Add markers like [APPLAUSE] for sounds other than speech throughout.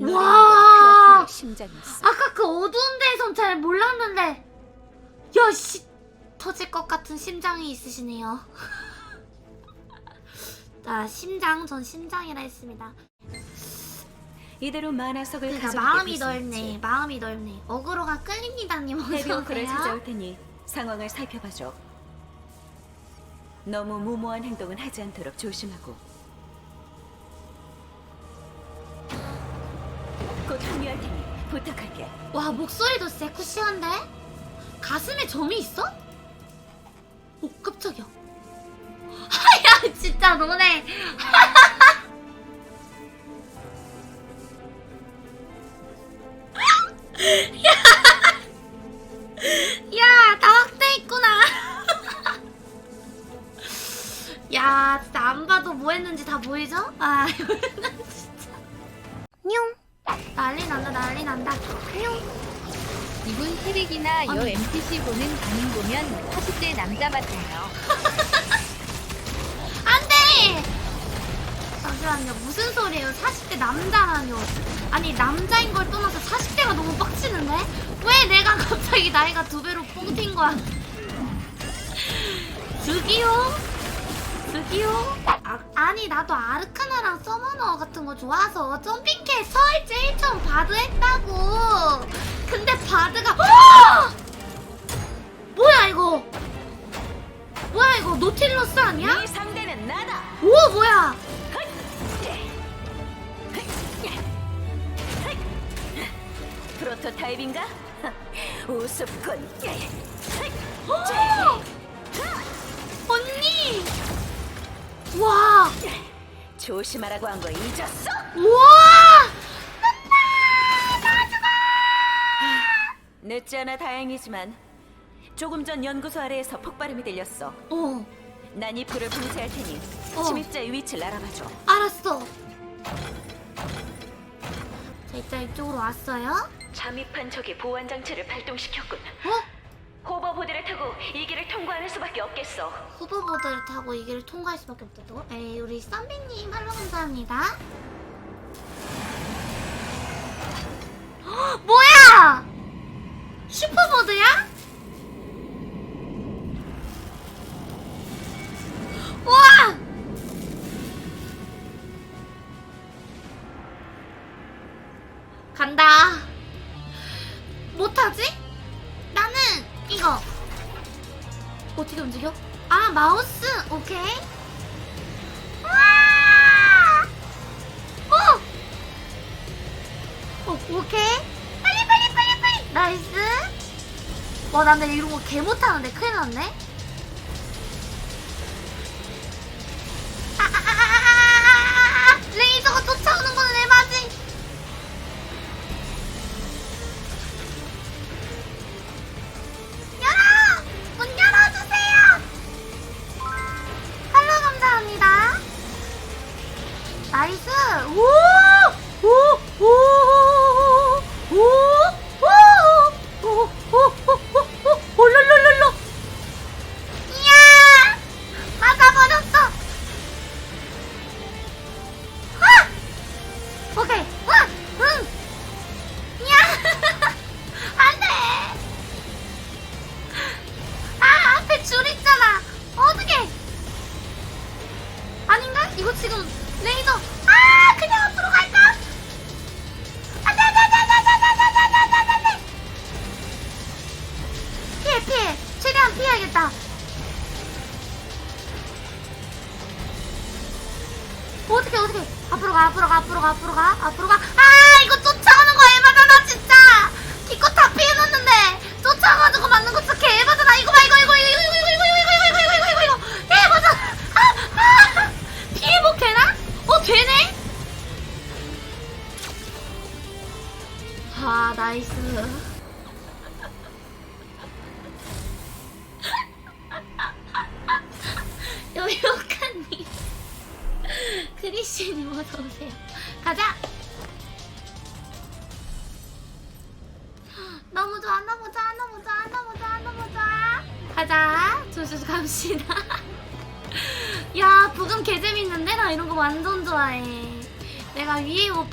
와. 노래한 심장이었어. 아까 그 어두운 데에선 잘 몰랐는데 야씨 터질 것 같은 심장이 있으시네요. [LAUGHS] 자 심장 전 심장이라 했습니다. 이대로 만화석을 그러니까 가져오게 마음이 될수 넓네. 있지. 마음이 넓네. 어그로가 끌립니다님 어서 오세요. 찾아올 테니 상황을 살펴봐줘. 너무 무모한 행동은 하지 않도록 조심하고. 곧 합류할 테니 부탁할게. 와 목소리도 세쿠시한데? 가슴에 점이 있어? 오 깜짝이야. [LAUGHS] 야 진짜 너네. [LAUGHS] 야, 아니. NPC 보는 반응 보면 40대 남자 같아요. [LAUGHS] 안 돼! 잠시만요. 무슨 소리예요? 40대 남자라뇨. 아니, 남자인 걸 떠나서 40대가 너무 빡치는데? 왜 내가 갑자기 나이가 두 배로 뽕튄 거야? [LAUGHS] 저기요? 저기요? 아, 아니, 나도 아르카나랑 서머너 같은 거 좋아서 점핑캐 서울제 1점 바드 했다고! 근데 바드가, [GASPS] 어! 뭐야, 이거? 뭐야, 이거? 노틸러스 아니야? 네 상대는 나다. 오 뭐야 프로토타입인가? [LAUGHS] 우습군. 오! 언니 와 조심하라고 한 거 잊었어? 우와 늦지 않아 다행이지만 조금 전 연구소 아래에서 폭발음이 들렸어. 어난이 불을 봉쇄할 테니 어. 침입자의 위치를 알아봐줘. 알았어 자 일단 이쪽으로 왔어요 잠입한 적이 보안 장치를 발동시켰군. 어 호버보드를 타고 이 길을 통과하는 수밖에 없겠어. 후보보드를 타고 이 길을 통과할 수밖에 없다고 에이 우리 쌈비님 할로 감사합니다 헉, 뭐야 슈퍼보드야? 간다. 못하지? 나는 이거. 어떻게 움직여? 아, 마우스. 오케이. 와! 어! 어, 오케이. 빨리, 빨리, 빨리, 빨리. 나이스. 와, 나 근데 이런 거 개 못하는데. 큰일 났네. 아, 아, 아. 레이저가 쫓아오는 거는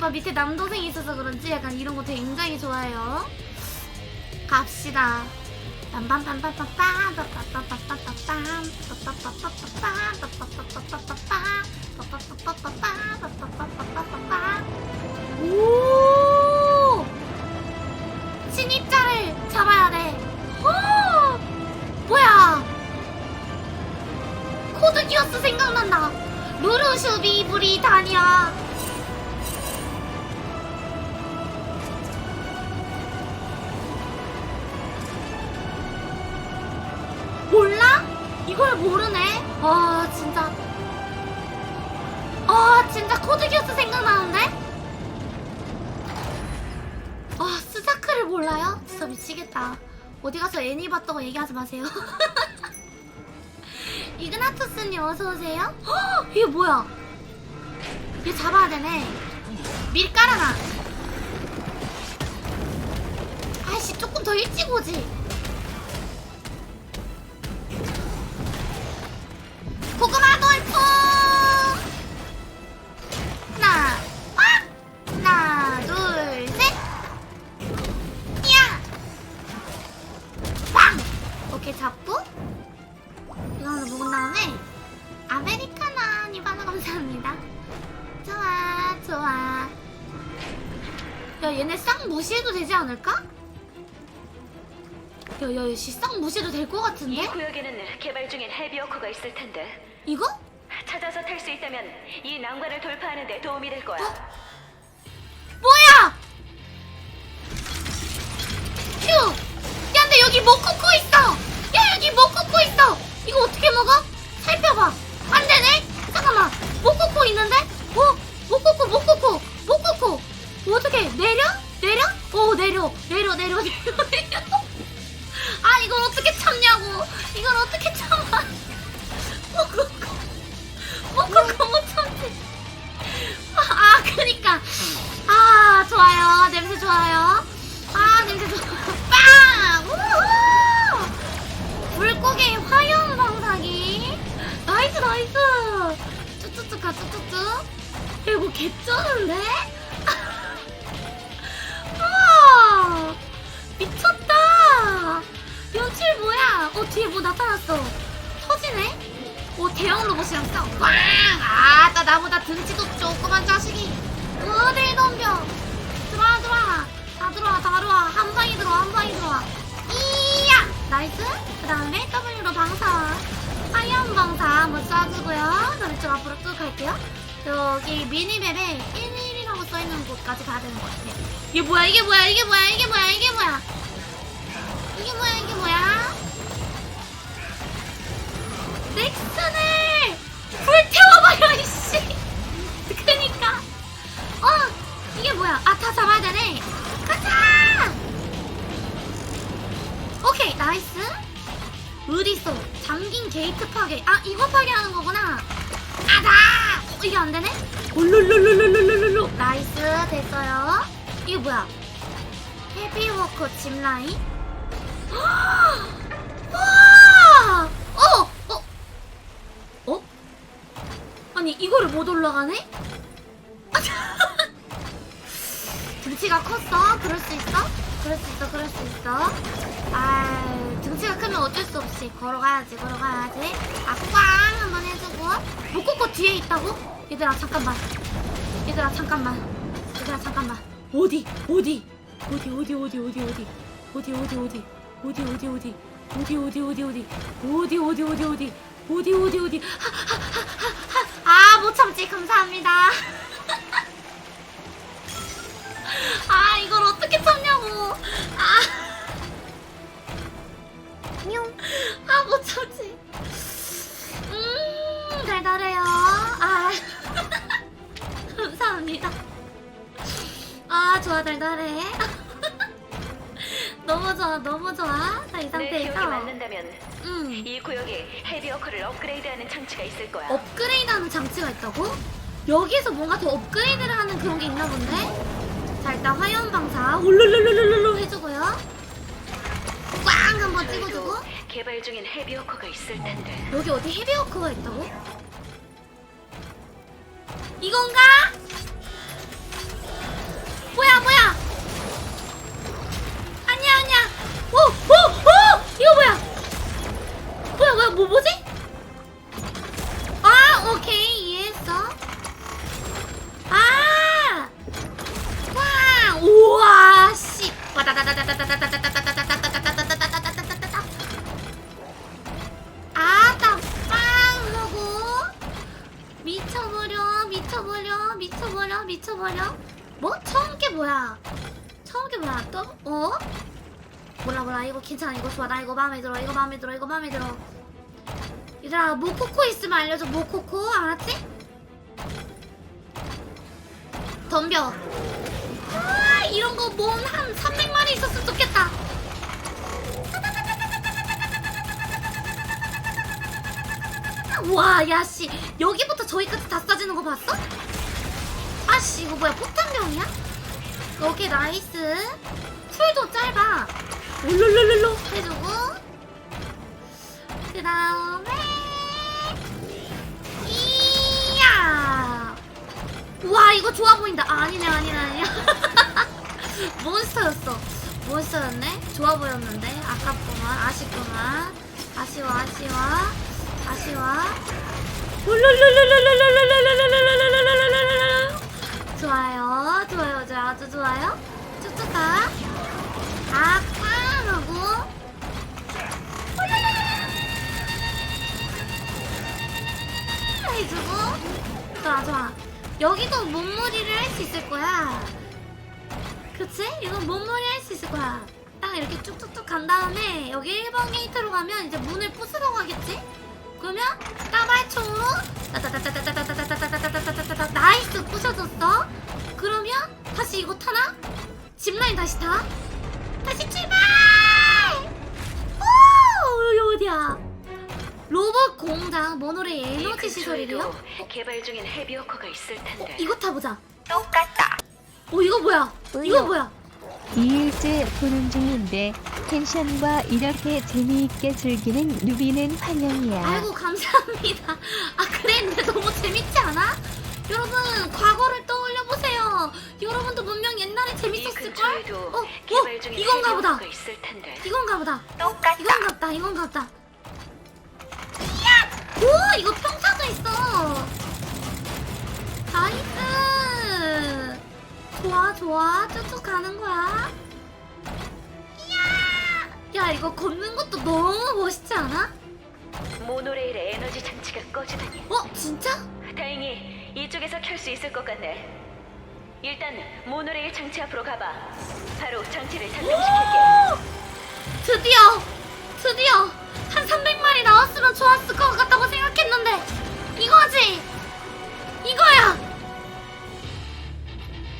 위에 오빠 밑에 남동생이 있어서 그런지 약간 이런 거 굉장히 좋아해요. 갑시다. 오! 얘기하지 마세요. [LAUGHS] 이그나투스님 어서오세요. 헉, 이게 뭐야? 얘 잡아야 되네. 밀 깔아놔 아이씨 조금 더 일찍 오지 야야 씨싹 무시해도 될 것 이 같은데? 구역에는 개발 중인 헤비워커가 있을 텐데 이거? 찾아서 탈 수 있다면 이 난관을 돌파하는 데 도움이 될 거야. 뭐야? 휴! 야, 근데 여기 뭐 꽂고 있어! 야, 여기 뭐 꽂고 있어! 이거 어떻게 먹어? 살펴봐. 안 되네? 잠깐만. 못 꽂고 있는데? 어? 못 꽂고, 못 꽂고, 못 꽂고. 어떻게, 내려? 내려? 오, 내려. 내려, 내려, [LAUGHS] 내려, 내려. 아, 이걸 어떻게 참냐고. 이걸 어떻게 참아. 못 꽂고. 못 꽂고, 못 참지. 아, 그니까. 아, 좋아요. 냄새 좋아요. 아, 냄새 좋아. 빵! 물고기 화염 방사기. 나이스, 나이스. 쭈쭈쭈 가, 쭈쭈쭈. 이거 개쩌는데? 뒤에 뭐 나타났어. 터지네? 오, 대형 로봇이랑 싸워. 꽝! 아, 나 나보다 등치도 조그만 자식이. 어딜 덤벼. 들어와, 들어와. 다 들어와, 다 들어와. 한 방에 들어와, 한 방에 들어와. 이야! 나이스. 그 다음에 W로 방사. 하얀 방사 한번 쏴주고요. 그럼 이쪽 앞으로 쭉 갈게요. 여기 미니맵에 1일이라고 써있는 곳까지 가야 되는 것 같아요. 이게 뭐야, 이게 뭐야, 이게 뭐야, 이게 뭐야, 이게 뭐야. 그럴 수 있어, 그럴 수 있어. 아, 등치가 크면 어쩔 수 없이 걸어가야지, 걸어가야지. 아, 꽝! 한번 해주고. 목코코 뒤에 있다고? 얘들아, 잠깐만. 얘들아, 잠깐만. 얘들아, 잠깐만. 어디? 어디? 어디, 어디, 어디, 어디, 어디? 어디, 어디, 어디? 어디, 어디, 어디? 어디, 어디, 어디, 어디? 어디, 어디, 어디, 어디? 어디, 어디, 어디? 하, 하, 하, 하, 하. 아, 못 참지. 감사합니다. 아 이걸 어떻게 참냐고. 아, 아아못 참지. 음 달달해요. 아. [LAUGHS] 감사합니다. 아 좋아 달달해. [LAUGHS] 너무 좋아 너무 좋아. 자이내 기억이 상태에서. 맞는다면 음. 이 구역에 헤비 워커를 업그레이드하는 장치가 있을 거야. 업그레이드하는 장치가 있다고? 여기서 뭔가 더 업그레이드를 하는 그런 게 있나 본데? 자 일단 화염 방사 울룰룰룰룰룰 해주고요. 꽝 한번 찍어주고. 개발 중인 헤비워커가 있을 텐데 여기 어디 헤비워커가 있다고? 이건가? 뭐야 뭐야? 아니야 아니야. 오오오 이거 뭐야? 뭐야 뭐야 뭐 뭐지? 아따 빵 하고? 미쳐버려 미쳐버려 미쳐버려 미쳐버려? 뭐? 처음 게 뭐야? 처음 게 뭐야 또? 어? 몰라 몰라. 이거 괜찮아. 이거 좋아. 나 이거 마음에 들어. 이거 마음에 들어. 이거 마음에 들어. 얘들아 모코코 있으면 알려줘. 모코코. 알았지? 덤벼. 아 이런 거 몸 한 300마리 있었으면 좋겠다 와, 야, 씨. 여기부터 저기까지 다 싸지는 거 봤어? 아 씨, 이거 뭐야, 폭탄병이야? 오케이, 나이스. 풀도 짧아. 올룰룰룰루 해주고. 그 다음에. 이야. 와 이거 좋아 보인다. 아, 아니네 아니네 아니야 [LAUGHS] 몬스터였어. 몬스터였네? 좋아 보였는데? 아깝구만 아쉽구만. 아쉬워 아쉬워 아쉬워 좋아요 좋아요 좋아요. 아주 좋아요. 쭉쭉다. 아빵 하고 해주고 좋아 좋아. 여기도 몸무리를 할 수 있을 거야 그치? 이건 몸무리 할 수 있을 거야 딱 이렇게 쭉쭉쭉 간 다음에 여기 1번 게이트로 가면 이제 문을 부수러 가겠지? 그러면 따따따따따따따따따따따따따따따따 나이스 부셔줬어 그러면 다시 이거 타나? 짚라인 다시 타 다시 출발 오 여기 어디야 로봇 공장 모노레일 에너지 시설이래요? 어, 개발 중인 헤비워커가 있을 어, 텐데. 이거 타보자 똑같다 어 이거 뭐야 이거 뭐야 2일째 보는 중인데 텐션과 이렇게 재미있게 즐기는 누비는 환영이야. 아이고 감사합니다 아 그랬는데 너무 재밌지 않아? 여러분 과거를 떠올려 보세요 여러분도 분명 옛날에 이 재밌었을 걸? 근처에도 어? 어? 개발 중인 이건가 보다 헤비워커가 있을 텐데. 이건가 보다 똑같다 이건가 보다 이건가 보다 이거 평타도 있어 나이스 좋아 좋아 쭉쭉 가는 거야 이야 야 이거 걷는 것도 너무 멋있지 않아? 모노레일의 에너지 장치가 꺼지다니. 어 진짜? 다행히 이쪽에서 켤 수 있을 것 같네. 일단 모노레일 장치 앞으로 가봐. 바로 장치를 작동시킬게. 오! 드디어 드디어 한 300마리 나왔으면 좋았을 것 같다고 생각했는데. 이거지? 이거야!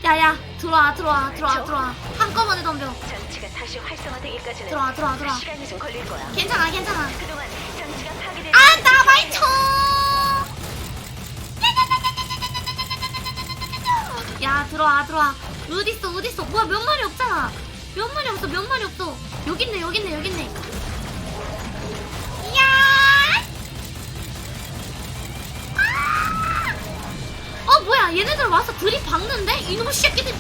야야 들어와 들어와 들어와 들어와. 한꺼번에 덤벼. 장치가 다시 활성화되기까지는 들어와 들어와 들어와. 시간이 좀 걸릴 거야. 괜찮아 괜찮아. 그동안 장치가 파괴될 아 나발총 야 들어와 들어와. 어딨어 어딨어? 뭐야 몇 마리 없잖아. 몇 마리 없어 몇 마리 없어. 여기 있네 여기 있네 여기 있네 뭐야 얘네들 와서 들이박는데 이놈의 새끼들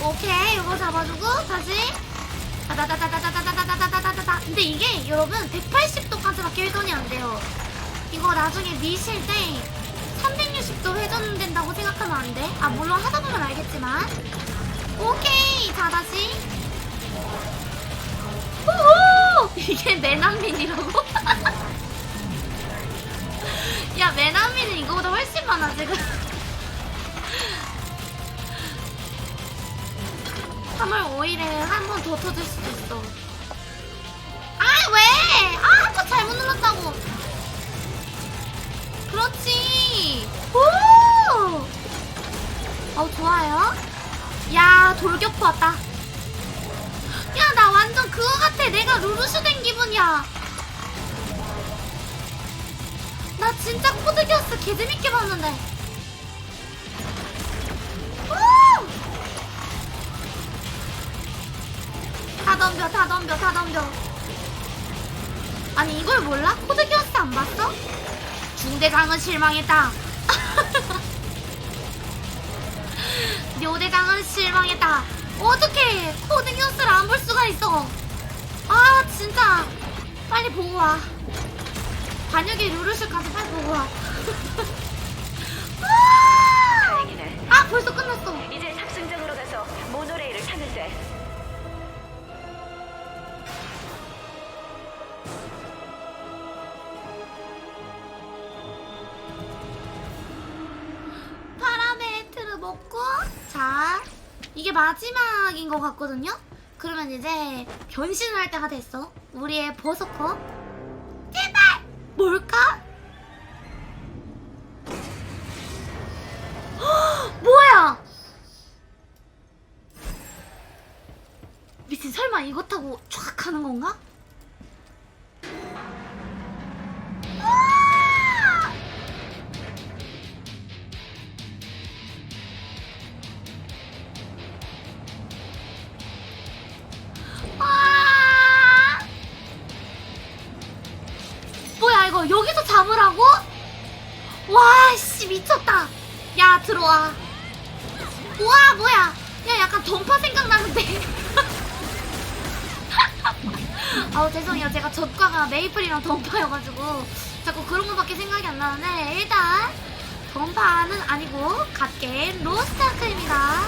오케이 이거 잡아주고 다시 다다다다다다다다다다다다다다 근데 이게 여러분 180도까지밖에 회전이 안 돼요 이거 나중에 미실 때 360도 회전된다고 생각하면 안 돼. 아, 물론 하다 보면 알겠지만. 오케이. 자, 다시. 오호! [LAUGHS] 이게 매난민이라고? [LAUGHS] 야, 매난민은 이거보다 훨씬 많아, 지금. 3월 5일에 한 번 더 터질 수도 있어. 아, 왜? 아, 한번 잘못 눌렀다고. 그렇지. 오! 어, 좋아요. 야, 돌격포 왔다. 야, 나 완전 그거 같아. 내가 루루슈 된 기분이야. 나 진짜 코드기어스 개재밌게 봤는데. 오! 다 덤벼, 다 덤벼, 다 덤벼. 아니, 이걸 몰라? 코드기어스 안 봤어? 중대장은 실망했다. [LAUGHS] 묘대장은 실망했다. 어떻게 코드뉴스를 안 볼 수가 있어? 아 진짜 빨리 보고 와. 반역의 루루스 가서 빨리 보고 와. [LAUGHS] 다행이네. 아 벌써 끝났어. 이제 탑승장으로 가서 모노레일을 타는데. 바람의 틀을 먹고 자 이게 마지막인 것 같거든요. 그러면 이제 변신을 할 때가 됐어. 우리의 보석컵. 여기서 잡으라고? 와, 씨 미쳤다. 야 들어와. 우와 뭐야? 야 약간 던파 생각나는데. [LAUGHS] 아우 죄송해요 제가 젖과가 메이플이랑 던파여가지고 자꾸 그런 거밖에 생각이 안 나는데 일단 던파는 아니고 갓게임 로스트아크입니다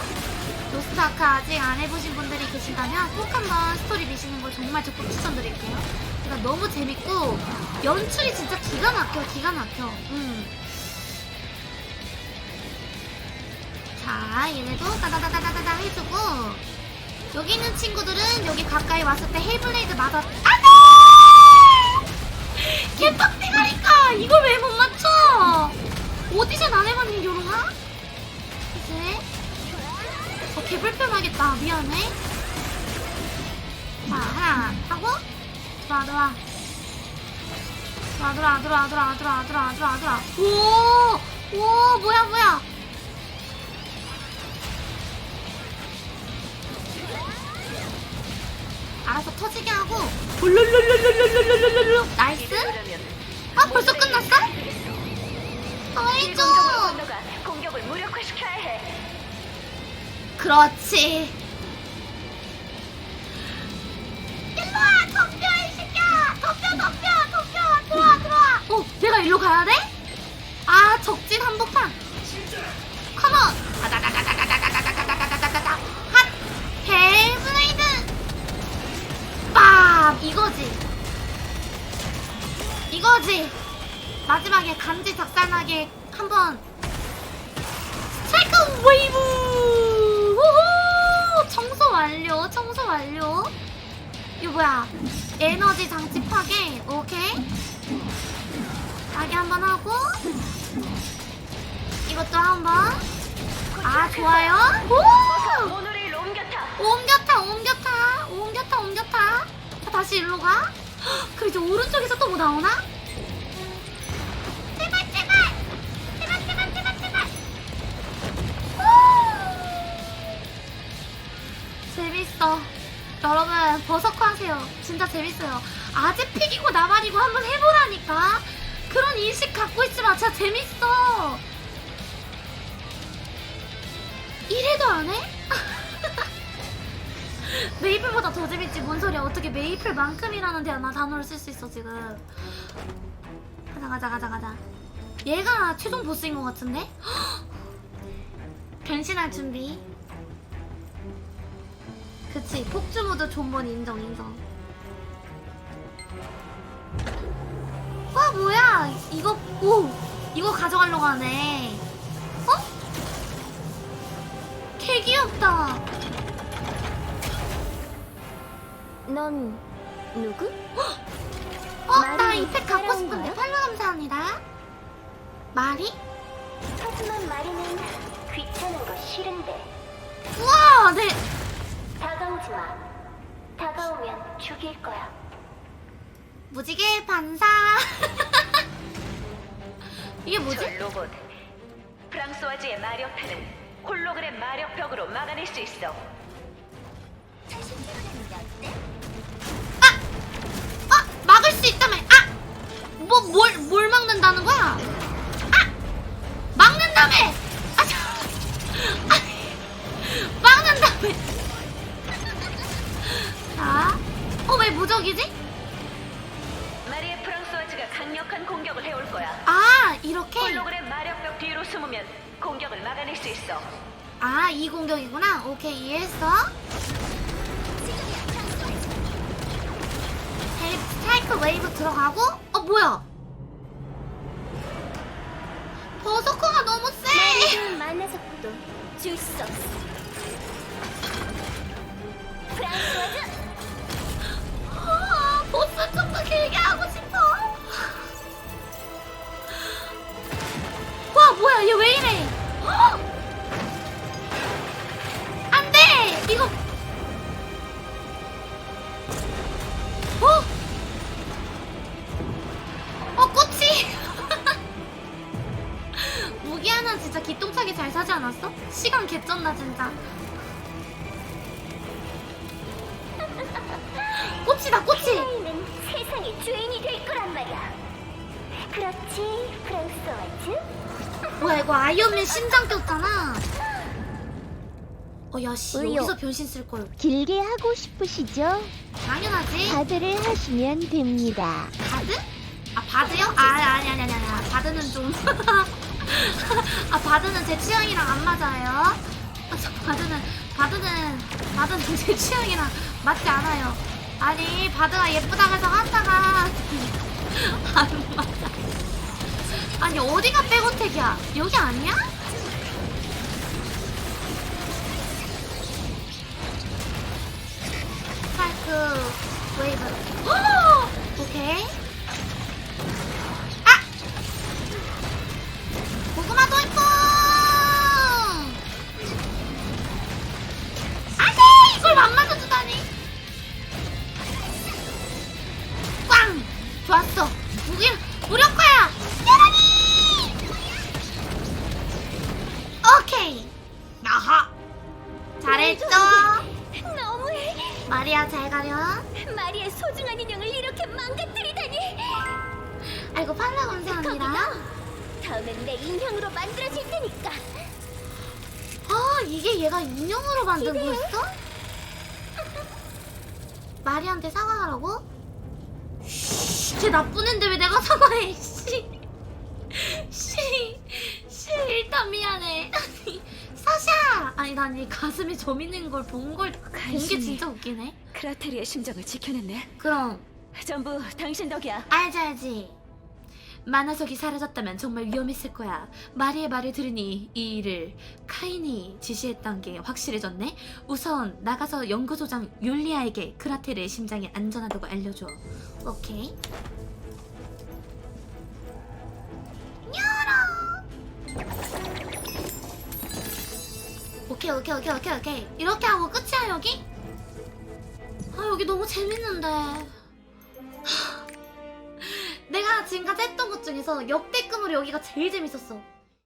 로스트아크 아직 안 해보신 분들이 계신다면 꼭 한번 스토리 미시는 걸 정말 적극 추천드릴게요 그러니까 너무 재밌고 연출이 진짜 기가 막혀 기가 막혀. 음. 자 얘네도 따다다다다다 해주고 여기 있는 친구들은 여기 가까이 왔을 때 헬블레이드 맞아 안돼! 개빡대가니까! 이걸 왜 못 맞춰? 오디션 안 해봤니 요롱아? 그치 어 개 불편하겠다. 미안해. 자 하나 하고 들어와 들어와 들어와 들어와 들어와 들어와 들어와 들어와 들어와 오오 뭐야 뭐야? 알아서 터지게 하고. 룰룰룰룰룰룰룰룰룰 나이스. 아 벌써 끝났어? 아이죠 공격을 무력화시켜야 해. 그렇지 가야 돼? 아 적진 한복판 컴온 다다다다다다다다다다다다다다다다 핫 헬블레이드 빰 이거지 이거지 마지막에 간지 작살나게 한번 스트라이크 웨이브 우후 청소 완료 청소 완료 이거 뭐야 에너지 장치 파괴 오케이 파괴 한번 하고. 이것도 한번. 아 좋아요. 오! 옮겨 타. 옮겼다 옮겼다. 옮겼다 옮겼다. 자, 다시 일로 가. 헉, 그럼 이제 오른쪽에서 또 뭐 나오나? 제발 제발! 제발 제발 제발 제발! 후! 재밌어. 여러분 버섯코 하세요. 진짜 재밌어요. 아재픽이고 나발이고 한번 해보라니까 그런 인식 갖고 있지 마. 진짜 재밌어. 이래도 안 해? [LAUGHS] 메이플보다 더 재밌지. 뭔 소리야. 어떻게 메이플만큼이라는 대- 단어를 쓸 수 있어 지금. 가자 가자 가자 가자. 얘가 최종 보스인 것 같은데? [GASPS] 변신할 준비. 그치. 폭주 모드 존버는 인정 인정 와 뭐야 이거 오 이거 가져가려고 하네 어? 개 귀엽다 넌 누구? 어, 나 말이 이팩 갖고 싶은데 거야? 팔로 감사합니다. 마리? 하지만 마리는 귀찮은 거 싫은데 우와, 네. 다가오지 마. 다가오면 죽일 거야. 무지개 반사. [LAUGHS] 이게 뭐지? 저 로봇 프랑소와즈의 마력탄은 홀로그램 마력벽으로 막아낼 수 있어. 아, 막을 수 있다며. 아, 뭐, 뭘, 뭘 막는다는 거야? 아, 막는다며. 아, 저, 아, 막는다며. 자, 어, 왜 무적이지? 거야. 아, 이렇게? 홀로그램 마력벽 뒤로 숨으면 공격을 막아낼 수 있어. 아, 이 공격이구나. 오케이, 이해했어. 헬 스트라이크 웨이브 들어가고, 어, 뭐야? 버서커가 너무 세! 만나서도 멈출 수 없어. 어 야씨. 여기서 변신 쓸 걸. 길게 하고 싶으시죠? 당연하지. 바드를 하시면 됩니다. 바드? 아 바드요? 아 아니 아니 아니 아니 바드는 좀. [LAUGHS] 아 바드는 제 취향이랑 안 맞아요. 아, 저 바드는 바드는 바드는 [LAUGHS] 제 취향이랑 맞지 않아요. 아니 바드가 예쁘다고 해서 한다가 [LAUGHS] 안 맞아. 아니 어디가 백어택이야? 여기 아니야? 웨이브 오! 오케이 사샤 아니 난이 가슴에 점 있는 걸 본 걸 본게 간신히. 진짜 웃기네 크라테리의 심정을 지켜냈네. 그럼 전부 당신 덕이야. 알지 알지 만화석이 사라졌다면 정말 위험했을 거야 마리의 말을 들으니 이 일을 카인이 지시했던 게 확실해졌네 우선 나가서 연구소장 율리아에게 크라테르의 심장이 안전하다고 알려줘 오케이 열어 오케이 오케이 오케이 오케이 오케이 이렇게 하고 끝이야 여기? 아 여기 너무 재밌는데 내가 지금까지 했던 것 중에서 역대급으로 여기가 제일 재밌었어.